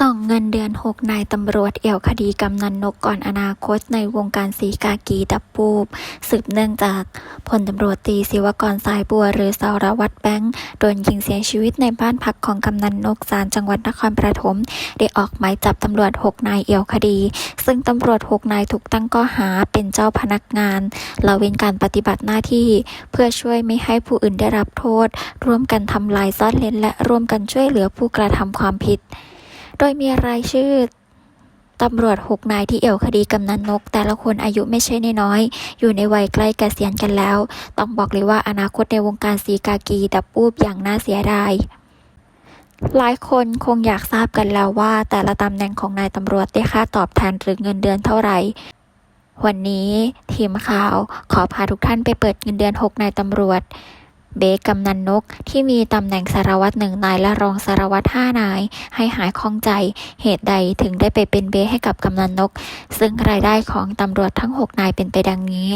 ส่งเงินเดือน 6 นายตำรวจเอี่ยวคดีกำนันนกก่อนอนาคตในวงการสีกากีดับปูบ สืบเนื่องจากพลตำรวจตรีศิวกรสายบัวหรือสารวัตรแบงค์โดนยิงเสียชีวิตในบ้านพักของกำนันนกศาลจังหวัดนครปฐมได้ออกหมายจับตำรวจ 6 นายเอี่ยวคดี ซึ่งตำรวจ 6 นายถูกตั้งข้อหาเป็นเจ้าพนักงานละเว้นการปฏิบัติหน้าที่ เพื่อช่วยไม่ให้ผู้อื่นได้รับโทษ ร่วมกันทำลายซ่อนเร้นและร่วมกันช่วยเหลือผู้กระทำความผิด ดยมีรายชื่อตำรวจ6นายที่เอี่ยวคดีกำนันนก แต่ละคนอายุไม่ใช่นน้อย อยู่ในวัยใกล้เกษียณกันแล้ว ต้องบอกเลยว่าอนาคตในวงการสีกากีดับปูบอย่างน่าเสียดายหลายคนคงอยากทราบกันแล้วว่า แต่ละตำแหน่งของนายตำรวจได้ค่าตอบแทนหรือเงินเดือนเท่าไหร่ วันนี้ทีมข่าวขอพาทุกท่านไปเปิดเงินเดือน 6 นายตำรวจ เบกำนันนก ที่มีตำแหน่งสารวัตรหนึ่งนายและรองสารวัตรห้านาย ให้หายข้องใจ เหตุใดถึงได้ไปเป็นเบให้กับกำนันนก ซึ่งรายได้ของตำรวจทั้ง 6 นายเป็นไปดังนี้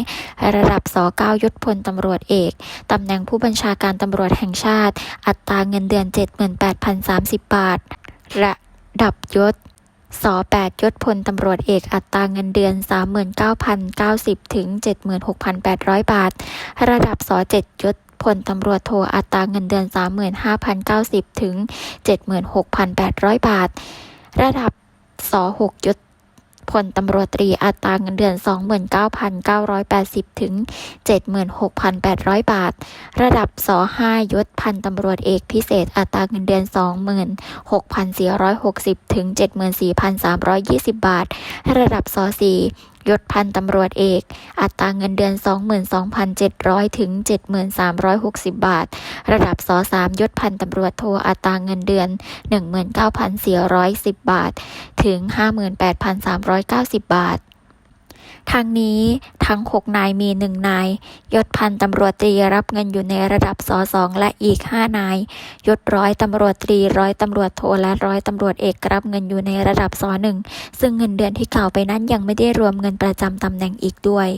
ระดับส9ยศพลตำรวจเอกตำแหน่งผู้บัญชาการตำรวจแห่งชาติ อัตราเงินเดือน 78,030 บาท ระดับยศส8ยศพลตำรวจเอกอัตราเงินเดือน 39,090 ถึง 76,800 บาท ระดับส7ยศ พลตำรวจโทอัตราเงินเดือน 35,090 ถึง 76,800 บาท ระดับส6ยศพลตำรวจตรีอัตราเงินเดือน 29,980 ถึง 76,800 บาท ระดับส5ยศพันตำรวจเอกพิเศษอัตราเงินเดือน 26,460 ถึง 74,320 บาท ระดับส4 ยศพันตำรวจเอก อัตราเงินเดือน 22,700 ถึง 7360 บาท ระดับส3ยศพันตำรวจโทอัตราเงินเดือน 19,410 บาท ถึง 58,390 บาท ทางนี้ทั้ง 6 นายมี 1 นาย ยศพันตำรวจตรีรับเงินอยู่ในระดับสสองและอีก 5 นาย ยศร้อยตำรวจตรีร้อยตำรวจโทและร้อยตำรวจเอกรับเงินอยู่ในระดับสหนึ่งซึ่งเงินเดือนที่กล่าวไปนั้นยังไม่ได้รวมเงินประจำตำแหน่งอีกด้วย